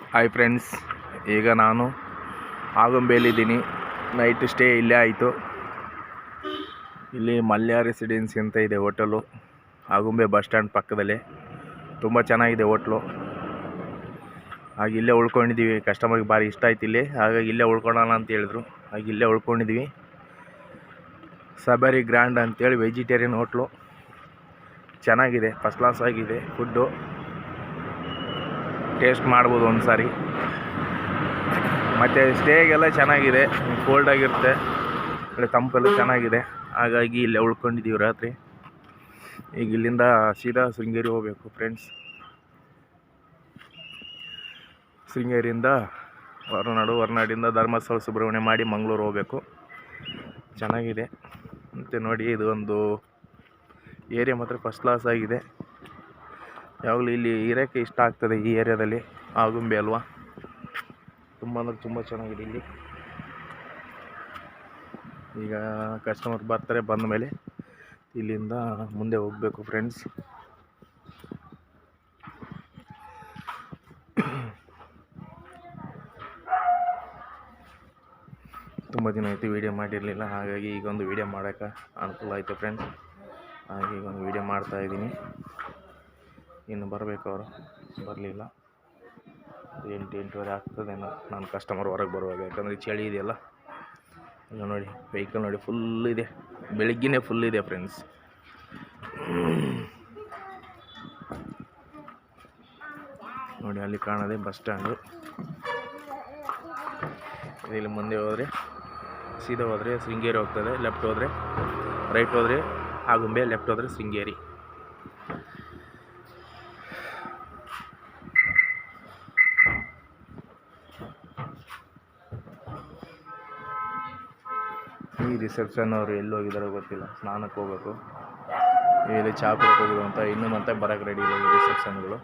Hi friends ಈಗ ನಾನು ಆಗುಂಬೆಯಲ್ಲಿದ್ದೀನಿ. Night stay ಇಲ್ಲೇ ಆಯಿತು. ಇಲ್ಲಿ ಮಲ್ಯ ರೆಸಿಡೆನ್ಸಿ ಅಂತ ಇದೆ ಹೋಟೆಲು ಆಗುಂಬೆ ಬಸ್ ಸ್ಟ್ಯಾಂಡ್ ಪಕ್ಕದಲ್ಲೇ. ತುಂಬ ಚೆನ್ನಾಗಿದೆ ಹೋಟ್ಲು ಹಾಗೆ ಇಲ್ಲೇ ಉಳ್ಕೊಂಡಿದ್ದೀವಿ. ಕಸ್ಟಮರ್ಗೆ ಭಾರಿ ಇಷ್ಟ ಆಯ್ತು ಇಲ್ಲಿ. ಹಾಗಾಗಿ ಇಲ್ಲೇ ಉಳ್ಕೊಳ್ಳೋಣ ಅಂತ ಹೇಳಿದ್ರು. ಹಾಗೆ ಇಲ್ಲೇ ಉಳ್ಕೊಂಡಿದ್ದೀವಿ. ಸಬರಿ ಗ್ರ್ಯಾಂಡ್ ಅಂತೇಳಿ ವೆಜಿಟೇರಿಯನ್ ಹೋಟ್ಲು ಚೆನ್ನಾಗಿದೆ ಫಸ್ಟ್ ಕ್ಲಾಸ್ ಆಗಿದೆ ಫುಡ್ಡು ಟೇಸ್ಟ್ ಮಾಡ್ಬೋದು ಒಂದು ಸಾರಿ. ಮತ್ತು ಸ್ಟೇಗೆಲ್ಲ ಚೆನ್ನಾಗಿದೆ ಕೋಲ್ಡ್ ಆಗಿರುತ್ತೆ. ಒಳ್ಳೆ ತಂಪೆಲ್ಲ ಚೆನ್ನಾಗಿದೆ. ಹಾಗಾಗಿ ಇಲ್ಲೇ ಉಳ್ಕೊಂಡಿದ್ದೀವಿ ರಾತ್ರಿ. ಈಗ ಇಲ್ಲಿಂದ ಸೀದಾ ಶೃಂಗೇರಿ ಹೋಗಬೇಕು ಫ್ರೆಂಡ್ಸ್ ಶೃಂಗೇರಿಯಿಂದ ಹೊರನಾಡು, ಹೊರನಾಡಿಂದ ಧರ್ಮಸ್ಥಳ, ಸುಬ್ರಹ್ಮಣ್ಯ ಮಾಡಿ ಮಂಗಳೂರು ಹೋಗಬೇಕು. ಚೆನ್ನಾಗಿದೆ. ಮತ್ತು ನೋಡಿ, ಇದು ಒಂದು ಏರಿಯಾ ಮಾತ್ರ ಫಸ್ಟ್ ಕ್ಲಾಸ್ ಆಗಿದೆ. ಯಾವಾಗಲೂ ಇಲ್ಲಿ ಇರೋಕ್ಕೆ ಇಷ್ಟ ಆಗ್ತದೆ ಈ ಏರಿಯಾದಲ್ಲಿ ಆಗುಂಬೆ ಅಲ್ವಾ? ತುಂಬ ಅಂದರೆ ತುಂಬ ಚೆನ್ನಾಗಿದೆ ಇಲ್ಲಿ. ಈಗ ಕಸ್ಟಮರ್ ಬರ್ತಾರೆ ಬಂದ ಮೇಲೆ ಇಲ್ಲಿಂದ ಮುಂದೆ ಹೋಗಬೇಕು ಫ್ರೆಂಡ್ಸ್ ತುಂಬ ದಿನ ಆಯಿತು ವೀಡಿಯೋ ಮಾಡಿರಲಿಲ್ಲ, ಹಾಗಾಗಿ ಈಗ ಒಂದು ವೀಡಿಯೋ ಮಾಡೋಕ್ಕೆ ಅನುಕೂಲ ಆಯಿತು ಫ್ರೆಂಡ್ಸ್ ಹಾಗೆ ಈಗ ಒಂದು ವೀಡಿಯೋ ಮಾಡ್ತಾಯಿದ್ದೀನಿ ಇನ್ನು ಬರಬೇಕು ಅವರು. ಬರಲಿಲ್ಲ. ಎಂಟು, ಎಂಟೂವರೆ ಆಗ್ತದೇನೋ ನಾನು ಕಸ್ಟಮರ್ ಹೊರಗೆ ಬರುವಾಗ. ಯಾಕಂದರೆ ಚಳಿ ಇದೆಯಲ್ಲ ಈಗ ನೋಡಿ ವೆಹಿಕಲ್ ನೋಡಿ ಫುಲ್ ಇದೆ. ಬೆಳಿಗ್ಗೆನೇ ಫುಲ್ ಇದೆ ಫ್ರೆಂಡ್ಸ್ ನೋಡಿ, ಅಲ್ಲಿ ಕಾಣೋದೆ ಬಸ್ ಸ್ಟ್ಯಾಂಡು ಇಲ್ಲಿ ಮುಂದೆ ಹೋದರೆ, ಸೀದಾ ಹೋದರೆ ಶೃಂಗೇರಿ ಹೋಗ್ತದೆ ಲೆಫ್ಟ್ ಹೋದರೆ ರೈಟ್ ಹೋದರೆ ಆಗುಂಬೆ ಲೆಫ್ಟ್ ಹೋದರೆ ಶೃಂಗೇರಿ. ಈ ರಿಸೆಪ್ಷನ್ ಅವರು ಎಲ್ಲಿ ಹೋಗಿದಾರೋ ಗೊತ್ತಿಲ್ಲ. ಸ್ನಾನಕ್ಕೆ ಹೋಗ್ಬೇಕು. ಇಲ್ಲಿ ಚಾ ಕುಡಿಯೋಕೆ ಹೋಗಿದ್ರು ಅಂತ ಇನ್ನು ಮತ್ತೆ ಬರೋಕ್ಕೆ ರೆಡಿ ಇಲ್ಲ ರಿಸೆಪ್ಷನ್ಗಳು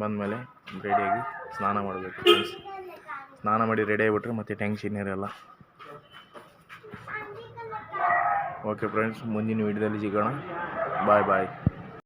ಬಂದಮೇಲೆ ರೆಡಿಯಾಗಿ ಸ್ನಾನ ಮಾಡಬೇಕು ಫ್ರೆಂಡ್ಸ್ ಸ್ನಾನ ಮಾಡಿ ರೆಡಿ ಆಗಿಬಿಟ್ರೆ ಮತ್ತೆ ಟೆನ್ಷನ್ ಇರಲ್ಲ. ಓಕೆ ಫ್ರೆಂಡ್ಸ್ ಮುಂದಿನ ವೀಡಿಯೋದಲ್ಲಿ ಸಿಗೋಣ. ಬಾಯ್ ಬಾಯ್